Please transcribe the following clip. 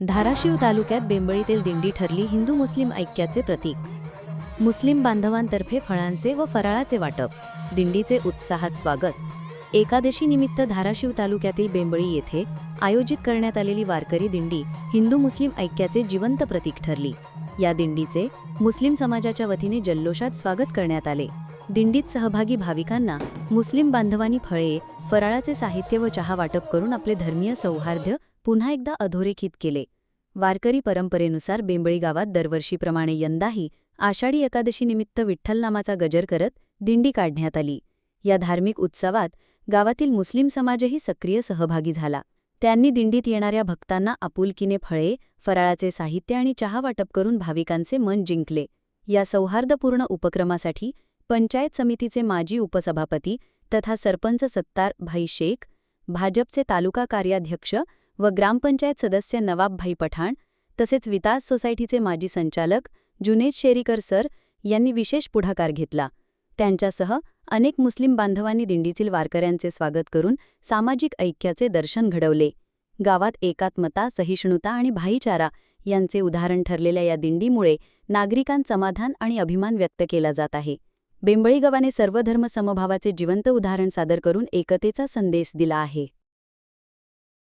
धाराशिव तालुक्यात बेंबळीतील दिंडी ठरली हिंदू मुस्लिम ऐक्याचे प्रतीक. मुस्लिम बांधवांतर्फे फळांचे व फराळाचे वाटप. दिंडीचे उत्साहात स्वागत. एकादशी निमित्त धाराशिव तालुक्यातील बेंबळी येथे आयोजित करण्यात आलेली वारकरी दिंडी हिंदू मुस्लिम ऐक्याचे जिवंत प्रतीक ठरली. या दिंडीचे मुस्लिम समाजाच्या वतीने जल्लोषात स्वागत करण्यात आले. दिंडीत सहभागी भाविकांना मुस्लिम बांधवांनी फळे फराळाचे साहित्य व चहा वाटप करून आपले धर्मीय सौहार्द्य पुन्हा एकदा अधोरेखित केले. वारकरी परंपरेनुसार बेंबळी गावात दरवर्षीप्रमाणे यंदाही आषाढी एकादशीनिमित्त विठ्ठलनामाचा गजर करत दिंडी काढण्यात आली. या धार्मिक उत्सवात गावातील मुस्लिम समाजही सक्रिय सहभागी झाला. त्यांनी दिंडीत येणाऱ्या भक्तांना आपुलकीने फळे फराळाचे साहित्य आणि चहा वाटप करून भाविकांचे मन जिंकले. या सौहार्दपूर्ण उपक्रमासाठी पंचायत समितीचे माजी उपसभापती तथा सरपंच सत्तार भाई शेख भाजपचे तालुका कार्याध्यक्ष व ग्रामपंचायत सदस्य नवाबभाई पठाण तसेच विकास सोसायटीचे माजी संचालक जुनेद शेरीकर सर यांनी विशेष पुढाकार घेतला. त्यांच्यासह अनेक मुस्लिम बांधवांनी दिंडीतील वारकऱ्यांचे स्वागत करून सामाजिक ऐक्याचे दर्शन घडवले. गावात एकात्मता सहिष्णुता आणि भाईचारा यांचे उदाहरण ठरलेल्या या दिंडीमुळे नागरिकांत समाधान आणि अभिमान व्यक्त केला जात आहे. बेंबळीगवाने सर्वधर्मसमभावाचे समभावाचे जिवंत उदाहरण सादर करून एकतेचा संदेश दिला आहे.